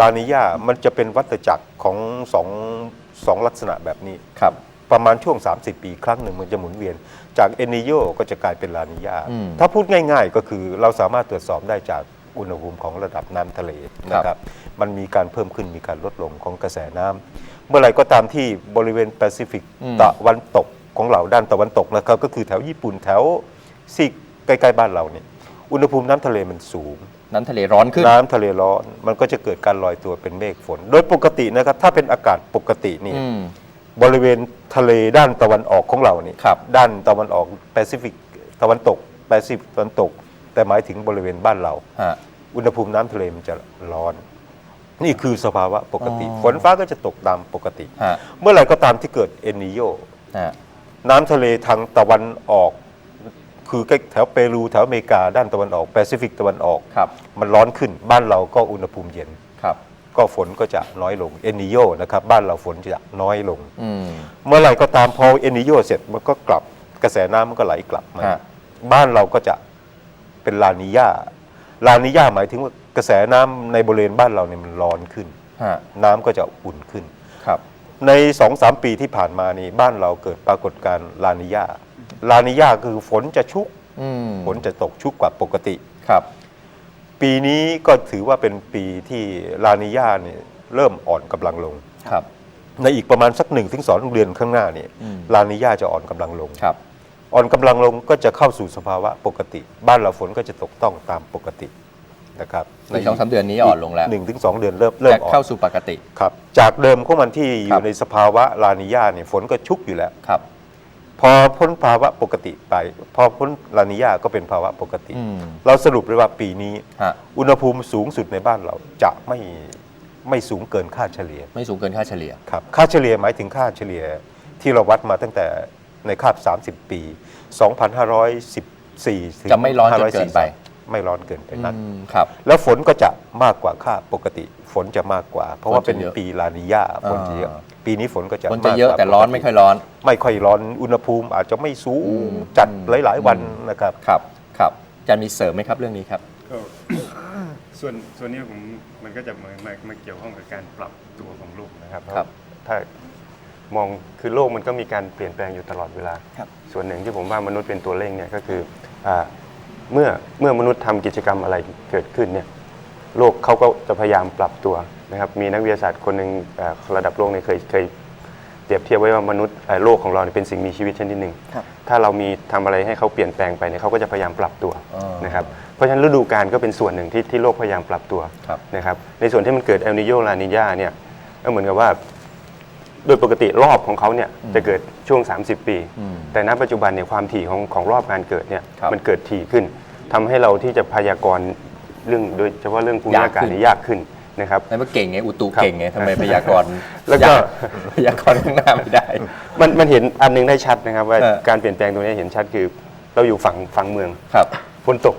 ลานิญามันจะเป็นวัฏจักรของสองสองลักษณะแบบนี้ ครับ ประมาณช่วง 30 ปีครั้งหนึ่งมันจะหมุนเวียน จากเอนิโยก็จะกลายเป็นลานิญาอืมถ้าพูดง่ายๆก็คือเราสามารถตรวจสอบได้จากอุณหภูมิของระดับน้ำทะเลนะครับมันมีการเพิ่มขึ้นมีการลดลงของกระแสน้ำเมื่อไหร่ก็ตามที่บริเวณแปซิฟิกอืม ตะวันตกของเราด้านตะวันตกนะครับก็คือแถวญี่ปุ่นแถวซีกใกล้ๆบ้านเราเนี่ยอุณหภูมิน้ำทะเลมันสูง น้ำทะเลร้อนขึ้น น้ำทะเลร้อน มันก็จะเกิดการลอยตัวเป็นเมฆฝน โดยปกตินะครับ ถ้าเป็นอากาศปกตินี่ อืม บริเวณทะเลด้านตะวันออกของเรานี่ครับ ด้านตะวันออกแปซิฟิกตะวันตกแปซิฟิกตะวันตก แต่หมายถึงบริเวณบ้านเรา ฮะ อุณหภูมิน้ำทะเลมันจะร้อน นี่คือสภาวะปกติ อ๋อ ฝนฟ้าก็จะตกตามปกติ ฮะเมื่อไหร่ก็ตามที่เกิดเอลนิโย ฮะ น้ำทะเลทางตะวันออก คือใกล้แถวเปรูแถวอเมริกาด้านตะวันออกแปซิฟิกตะวันออกครับ มันร้อนขึ้นบ้านเราก็อุณหภูมิเย็นครับ ก็ฝนก็จะน้อยลงเอนิโยนะครับบ้านเราฝนจะน้อยลง อืม เมื่อไหร่ก็ตามพอเอนิโยเสร็จมันก็กลับกระแสน้ำมันก็ไหลกลับมาฮะ บ้านเราก็จะเป็นลานิญาลานิญาหมายถึงว่ากระแสน้ำในบริเวณบ้านเราเนี่ยมันร้อนขึ้น ฮะน้ำก็จะอุ่นขึ้น ครับ ในสองสามปีที่ผ่านมานี่บ้านเราเกิดปรากฏการณ์ลานิญา ลานิญาคือฝนจะชุก อืมฝนจะตกชุกกว่าปกติ ครับ ปีนี้ก็ถือว่าเป็นปีที่ลานิญาเนี่ยเริ่มอ่อนกำลังลง ครับ ในอีกประมาณสักหนึ่งถึงสองเดือนข้างหน้านี่อืม ลานิญาจะอ่อนกำลังลง ครับ อ่อนกำลังลงก็จะเข้าสู่สภาวะปกติ บ้านเราฝนก็จะตกต้องตามปกตินะครับในสองสามเดือนนี้อ่อนลงแล้ว หนึ่งถึงสองเดือนเริ่มเริ่มจะอ่อนเข้าสู่ปกติ ครับจากเดิมของมันที่อครัยู่บ ในสภาวะลานิญาเนี่ยฝนก็ชุกอยู่แล้ว ครับ พอพ้นภาวะปกติไป พอพ้นลานิญาก็เป็นภาวะปกติ อืมเราสรุปเลยว่าปีนี้ ฮะ อุณหภูมิสูงสุดในบ้านเราจะไม่ไม่สูงเกินค่าเฉลี่ยไม่สูงเกินค่าเฉลี่ย ครับค่าเฉลี่ยหมายถึงค่าเฉลี่ยที่เราวัดมาตั้งแต่ในคาบ 30 ปี 2514ถึงจะไม่ร้อนจนเกินไป 543 ไม่ร้อนเกินไปนักอืมครับ แล้วฝนก็จะมากกว่าค่าปกติ ฝนจะมากกว่า เพราะว่าฝนจะเป็นเยอะปีลานิญาฝนจะเยอะอ่าปีนี้ฝนก็จะคนจะเยอะมากกว่าแต่ร้อนปกไม่ค่อยร้อน ไม่ค่อยร้อนอุณหภูมิอาจจะไม่สูอืงมจัดอืมหลาย ๆ วันอืมนะครับครับครับอาจารย์มีเสริมไหมครับเรื่องนี้ครับก็ส่วนส่วนนี้ผมมันก็จะมามามาเกี่ยวข้องกับการปรับตัวของโลกนะครับครับถ้ามองคือโลกมันก็มีการเปลี่ยนแปลงอยู่ตลอดเวลาครับส่วนหนึ่งที่ผมว่ามนุษย์เป็นตัวเร่งเนี่ยก็คืออ่า เมื่อเมื่อมนุษย์ทำกิจกรรมอะไรเกิดขึ้นเนี่ยโลกเขาก็จะพยายามปรับตัวนะครับมีนักวิทยาศาสตร์คนหนึ่งอ่าระดับโลกเนี่ยเคยเคยเปรียบเทียบไว้ว่ามนุษย์เอ่อโลกของเราเนี่ยเป็นสิ่งมีชีวิตชนิดหนึ่งครับถ้าเรามีทำอะไรให้เขาเปลี่ยนแปลงไปเนี่ยเขาก็จะพยายามปรับตัวอ๋อนะครับเพราะฉะนั้นฤดูกาลก็เป็นส่วนหนึ่งที่ที่โลกพยายามปรับตัวครับนะครับในส่วนที่มันเกิดเอลนิโยลานิญาเนี่ยก็เหมือนกับว่า โดยปกติรอบของเขาเนี่ยจะเกิดช่วง 30 ปี อืม แต่ณปัจจุบันเนี่ยความถี่ของของรอบการเกิดเนี่ยครับมันเกิดถี่ขึ้นทำให้เราที่จะพยากรณ์เรื่องโดยเฉพาะเรื่องภูมิยากอากาศขึ้น เนี่ยยากขึ้นนะครับ นั่นมันเก่งไงอุตุครับเก่งไงทำไมพยากรณ์แล้วก็ ยาพยากรณ์ข้างหน้าไม่ได้ มันมันเห็นอันหนึงได้ชัดนะครับว่าเออ การเปลี่ยนแปลงตรงนี้เห็นชัดคือ เราอยู่ฝั่งฝั่งเมืองครับ ฝนตก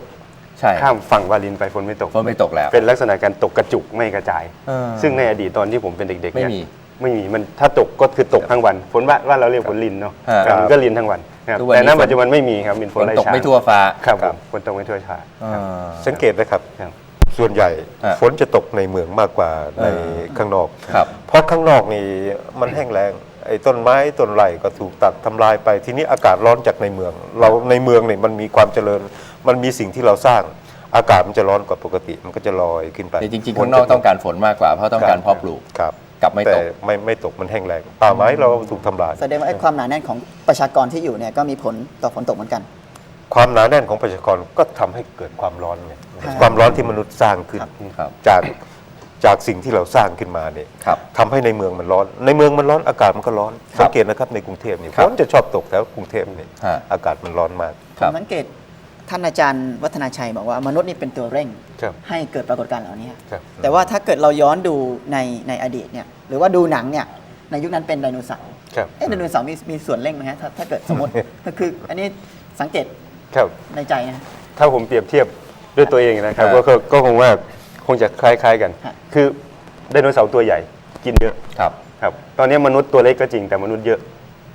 ใช่ข้ามฝั่งวาลินไปฝนไม่ตก ฝนไม่ตกแล้ว เป็นลักษณะการตกกระจุกไม่กระจาย เออซึ่งในอดีตตอนที่ผมเป็นเด็กๆไม่เนี่ยมี ไม่มีมันถ้าตกก็คือตกทั้งวันฝนว่าว่าเราเรียกฝนลินเนาะฮะแต่มันก็ลินทั้งวันนะครับทุกวันแต่นี้ณฝน ปัจจุบันไม่มีครับเป็นฝฝนนไล่ตกชาไม่ทั่วฟ้าครับครับผมฝนตกไม่ทั่วชาอ่า สังเกตนะครับ ครับ ส่วนใหญ่อะฝนจะตกในเมืองมากกว่าในเออข้างนอก ครับ เพราะข้างนอกนี่มันแห้งแล้งไอ้ต้นไม้ต้นไร่ก็ถูกตัดทำลายไปทีนี้อากาศร้อนจากในเมือง เราในเมืองเนี่ยมันมีความเจริญ มันมีสิ่งที่เราสร้าง อากาศมันจะร้อนกว่าปกติ มันก็จะลอยขึ้นไปแต่จริงๆข้างนอกต้องการฝนมากกว่าเพราะต้องการเพาะปลูก ครับ กลับไม่แต่ตก ไม่ไม่ตกมันแห้งแล้งป่าไม้เราถูกทำลาย แสดงว่าไอ้ความหนาแน่นของประชากรที่อยู่เนี่ยก็มีผลต่อฝนตกเหมือนกัน ความหนาแน่นของประชากรก็ทำให้เกิดความร้อนไงครับความร้อนที่มนุษย์สร้างขึ้นครับ จากจากสิ่งที่เราสร้างขึ้นมาเนี่ยครับ ทำให้ในเมืองมันร้อน ในเมืองมันร้อนอากาศมันก็ร้อนครับสังเกตนะครับในกรุงเทพนี่ครัฝบนจะชอบตกแถวกรุงเทพนี่ฮะอากาศมันร้อนมากครัผบมสังเกต ท่านอาจารย์วัฒนาชัยบอกว่ามนุษย์นี่เป็นตัวเร่ง ครับ ให้เกิดปรากฏการณ์เหล่านี้ ครับ แต่ว่าถ้าเกิดเราย้อนดูในในอดีตเนี่ยหรือว่าดูหนังเนี่ยในยุคนั้นเป็นไดโนเสาร์ครับเอ๊ะไดโนเสาร์มีมีส่วนเร่งไหมฮะถ้าถ้าเกิดสมมติ ก็คืออันนี้สังเกตครับ ในใจนะ ถ้าผมเปรียบเทียบด้วยตัวเองนะครับเออก็ก็ก็คงว่าคงจะคล้ายๆกัน ฮะ คือไดโนเสาร์ตัวใหญ่กินเยอะครับ ครับ ตอนนี้มนุษย์ตัวเล็กก็จริงแต่มนุษย์เยอะ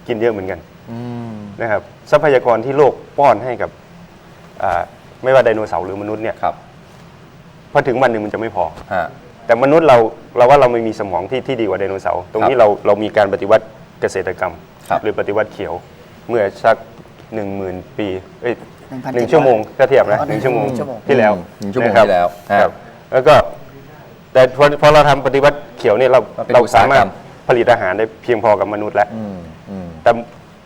กินเยอะเหมือนกันอืม นะครับทรัพยากรที่โลกป้อนให้กับ อ่าไม่ว่าไดโนเสาร์หรือมนุษย์เนี่ยครับพอถึงวันหนึ่งมันจะไม่พอ ฮะ แต่มนุษย์เราเราว่าเราไม่มีสมองที่ที่ดีกว่าไดโนเสาร์ตรงนี้ครับเราเรามีการปฏิวัติเกษตรกรรม ครับ หรือปฏิวัติเขียวเมื่อสักหนึ่งหมื่นปีเอ้ย1,700หนึ่งชั่วโมงถ้าเทียบนะอ๋อหนึ่งชั่วโมงหนึ่งชั่วโมง ที่แล้วหนึ่งชั่วโมงนะครับที่แล้วฮะครับ แล้วก็แต่พอพอเราทำปฏิวัติเขียวเนี่ยเรามันเป็นเราอุตสาสาหมารกรถรมผลิตอาหารได้เพียงพอกับมนุษย์แล้ว อืมอืม แต่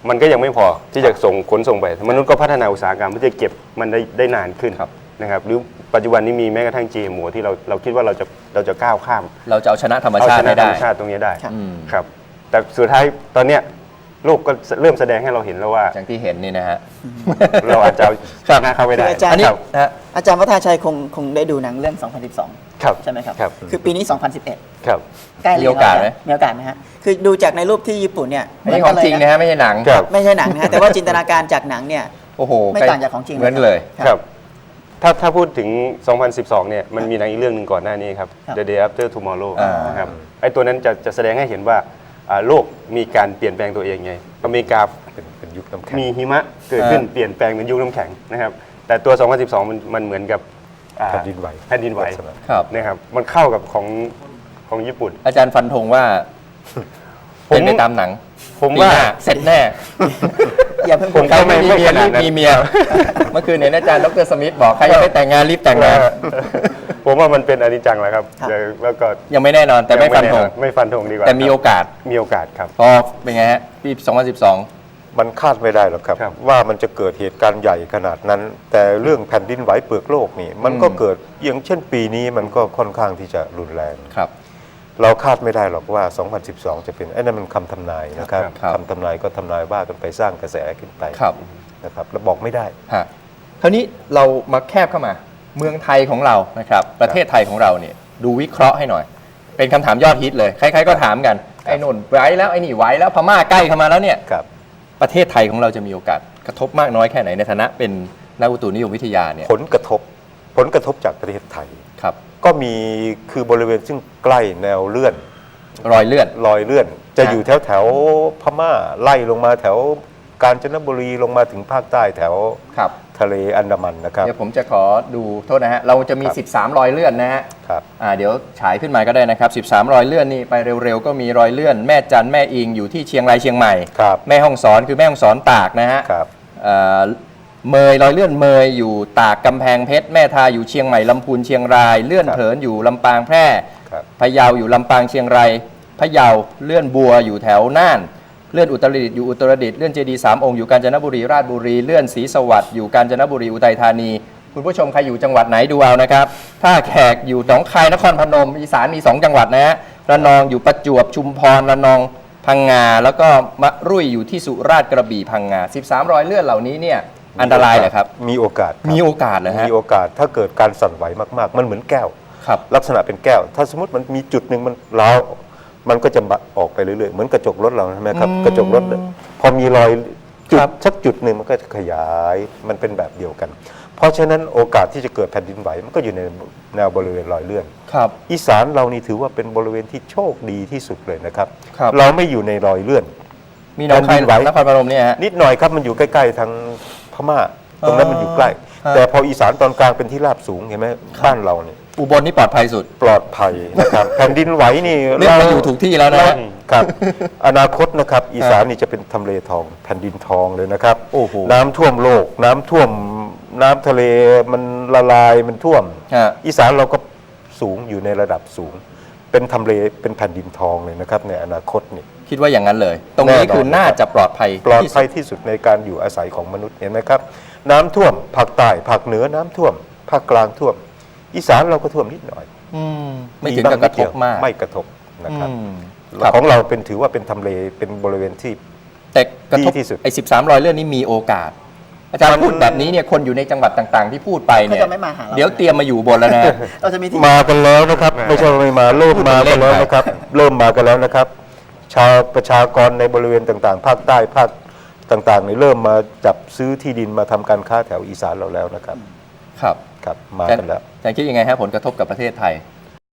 มันก็ยังไม่พอที่จะส่งขนส่งไปมนุษย์ก็พัฒนาอุตสาหกรรมเพื่อจะเก็บมันได้ได้นานขึ้นครับนะครับหรือปัจจุบันนี้มีแม้กระทั่ง GMO ที่เราเราคิดว่าเราจะเราจะก้าวข้าม เราจะเอาชนะธรรมเอาชาชตินะให้ธรได้ รมชาติตรงนี้ได้ครับอืมครับแต่สุดท้ายตอนเนี้ยโลกก็เริ่มแสดงให้เราเห็นแล้วว่า อย่างที่เห็นนี่นะฮะ เราอาจจะเอาชนะเขาไม่ได้คืออาจารย์ อันนี้ครับนะฮะ อาจารย์วัฒนาชัยคงคงได้ดูหนังเรื่อง2012ครับใช่ไหมครับ ครับคือปีนี้ 2011 ครับ ใกล้เลยมีโอกาสไหม มีโอกาสไหมฮะ คือดูจากในรูปที่ญี่ปุ่นเนี่ยอันนี้ของจริงนะฮะไม่ใช่หนังครับ ไม่ใช่หนังนะฮะ แต่ว่าจินตนาการจากหนังเนี่ย โอ้โหไม่ต่างจากของจริงเหมือนเลย ครับถ้าถ้าพูดถึง 2012 เนี่ย มันมีหนังอีกเรื่องหนึ่งก่อนหน้านี้ครับ ครับ The Day After Tomorrow อ่าน นะครับ ไอ้ตัวนั้นจะจะแสดงให้เห็นว่าอ่า โลกมีการเปลี่ยนแปลงตัวเองไงอเมริกาเป็นเป็นยุคน้ำแข็งมีหิมะเกิดขึ้นอ่าเปลี่ยนแปลงเป็นยุคน้ำแข็งนะครับ แต่ตัว 2012 มันมันเหมือนกับอ่าแผ่นดินไหวแผ่นดินไหวลักษณะครับนะครับมันเข้ากับของของญี่ปุ่น อาจารย์ฟันธงว่าผมเป็นไปตามหนัง ผมปีว่าหน้เสร็จแน่อย่าเพิ่งผมใครก็ไม่ไม่มีไม่เมียขนารีดบนั้นมีเมียเมื่อคืนเห็นอาจารย์ดรสมิธบอกใครยังไม่แต่งงานรีบแต่งงาน ผมว่ามันเป็นอนิจจังแหล้วครับเดี๋ยวแล้วก็ยังไม่แน่นอนแต่ไม่ฟันธงไม่ฟันธงดีกว่าแต่มีโอกาสมีโอกาสครับ พอเป็นไงฮะปี 2012 มันคาดไม่ได้หรอกครับ ครับ ว่ามันจะเกิดเหตุการณ์ใหญ่ขนาดนั้น แต่เรื่องแผ่นดินไหวเปลือกโลกนี่ มันก็อืมเกิดอย่างเช่นปีนี้มันก็ค่อนข้างที่จะรุนแรง ครับ เราคาดไม่ได้หรอกว่า 2012 จะเป็นไอ้นั่นมันคำทำนายนะครับครับคำทำนายก็ทำนายว่ากันไปสร้างกระแสขึ้นไปครับนะครับแล้วบอกไม่ได้ ฮะคราวนี้เรามาแคบเข้ามา เมืองไทยของเรานะครับ ประเทศไทยของเราเนี่ยดูวิเคราะห์ให้หน่อย เป็นคำถามยอดฮิตเลย ใครๆก็ถามกัน ไอ้นุ่นไหวแล้วไอ้นี่ไหวแล้วพม่าใกล้เข้ามาแล้วเนี่ยครับ ประเทศไทยของเราจะมีโอกาสกระทบมากน้อยแค่ไหนในฐานะเป็นนักอุตุนิยมวิทยาเนี่ยผลกระทบผลกระทบจากประเทศไทย ครับ ก็มีคือบริเวณซึ่งใกล้แนวเลื่อน รอยเลื่อน รอยเลื่อน จะครับอยู่แถวแถวพม่าไล่ลงมาแถว กาญจนบุรีลงมาถึงภาคใต้แถวครับ ทะเลอันดามันนะครับ เดี๋ยวผมจะขอดูโทษนะฮะ เราจะมี ครับ13 รอยเลื่อนนะฮะครับอ่าเดี๋ยวฉายขึ้นมาก็ได้นะครับ 13 รอยเลื่อนนี่ไปเร็วๆ ก็มีรอยเลื่อน แม่จันแม่อิงอยู่ที่เชียงรายเชียงใหม่ ครับแม่ห้องสอนคือแม่ห้องสอนตากนะฮะครับเอ่อเมยรอยเลื่อนเมยอยู่ตากกำแพงเพชรแม่ทาอยู่เชียงใหม่ลำพูนเชียงราย เลื่อนครับ เถินอยู่ลำปางแพร่ ครับ พะเยาอยู่ลำปางเชียงรายพะเยาเลื่อนบัวอยู่แถวน่าน เลื่อนอุตรดิตถ์อยู่อุตรดิตถ์เลื่อนเจดีย์สามองค์อยู่กาญจนบุรีราชบุรีเลื่อนศรีสวัสดิ์อยู่กาญจนบุรีอุทัยธานี คุณผู้ชมใครอยู่จังหวัดไหนดูเอานะครับถ้าแขกอยู่หนองคายนครพนมอีสานมี2จังหวัดนะฮะระนองอยู่ประจวบชุมพรระนองพังงาแล้วก็มะรุ่ยอยู่ที่สุราษฎร์กระบี่พังงา 13รอยเลื่อนเหล่านี้เนี่ยอันตรายเหรอครับ มีโอกาสครับมีโอกาสเหรอฮะมีโอกาสถ้าเกิดการสั่นไหวมากๆ มันเหมือนแก้ว ครับ ลักษณะเป็นแก้ว ถ้าสมมติมันมีจุดหนึ่งมันร้าว มันก็จะบะออกไปเรื่อยๆ เหมือนกระจกรถเราใช่ไหมครับอืมกระจกรถเนี่ยพอมีรอยจุดครับสักจุดหนึ่งมันก็จะขยายมันเป็นแบบเดียวกัน เพราะฉะนั้นโอกาสที่จะเกิดแผ่นดินไหวมันก็อยู่ในแนวบริเวณรอยเลื่อนครับอีสานเรานี่ถือว่าเป็นบริเวณที่โชคดีที่สุดเลยนะครับครับเราไม่อยู่ในรอยเลื่อน มีหนองคายแผ่นดินไหวนครพนมเนี่ยฮะนิดหน่อยครับมันอยู่ใกล้ๆทางพม่า ตรงนั้นมันอยู่ใกล้ฮะแต่พออีสานตอนกลางเป็นที่ราบสูงเห็นไหมบ้านเราเนี่ย อุบลนี่ปลอดภัยสุด ปลอดภัยนะครับ แผ่นดินไหวนี่เรียกมาอยู่ถูกที่แล้วนะฮะครับ อนาคตนะครับ อีสานนี่จะเป็นทำเลทอง แผ่นดินทองเลยนะครับโอ้โหน้ำท่วมโลก น้ำท่วมน้ำทะเลมันละลายมันท่วม ฮะ อีสานเราก็สูงอยู่ในระดับสูง เป็นทำเลเป็นแผ่นดินทองเลยนะครับ ในอนาคตนี่ คิดว่าอย่างนั้นเลย ตรงนี้แน่นอนคือน่าจะปลอดภัยปลอดที่สุภัยที่สุดในการอยู่อาศัยของมนุษย์เห็นไหมครับ น้ำท่วมภาคใต้ภาคเหนือน้ำท่วมภาคกลางท่วม อีสานเราก็ท่วมนิดหน่อยอืมไม่ถึงกับกระทบมากไม่กระทบนะครับอืมครับของเราเป็นถือว่าเป็นทำเลเป็นบริเวณที่แต่กระทบดีที่สุดไอ้สิบสามรอยเลื่อนนี้มีโอกาส อาจารย์พูดแบบนี้เนี่ยคนอยู่ในจังหวัดต่างๆ ที่พูดไปเนี่ยเขาจะไม่มาหาเราเดี๋ยวเตรียมมาอยู่บนแล้วนะเราจะมีที่มากันแล้วนะครับ ไม่ใช่ว่าไม่มาเริ่มพูดมาเล่กันนแล้วไปนะครับ เริ่มมากันแล้วนะครับ ชาวประชากรในบริเวณต่างๆ ภาคใต้ภาคต่างๆนี่เริ่มมาจับซื้อที่ดินมาทำการค้าแถวอีสานเราแล้วนะครับ ครับ ครับมาอาจารกันย์แล้วอาจารย์คิดยังไงฮะผลกระทบกับประเทศไทย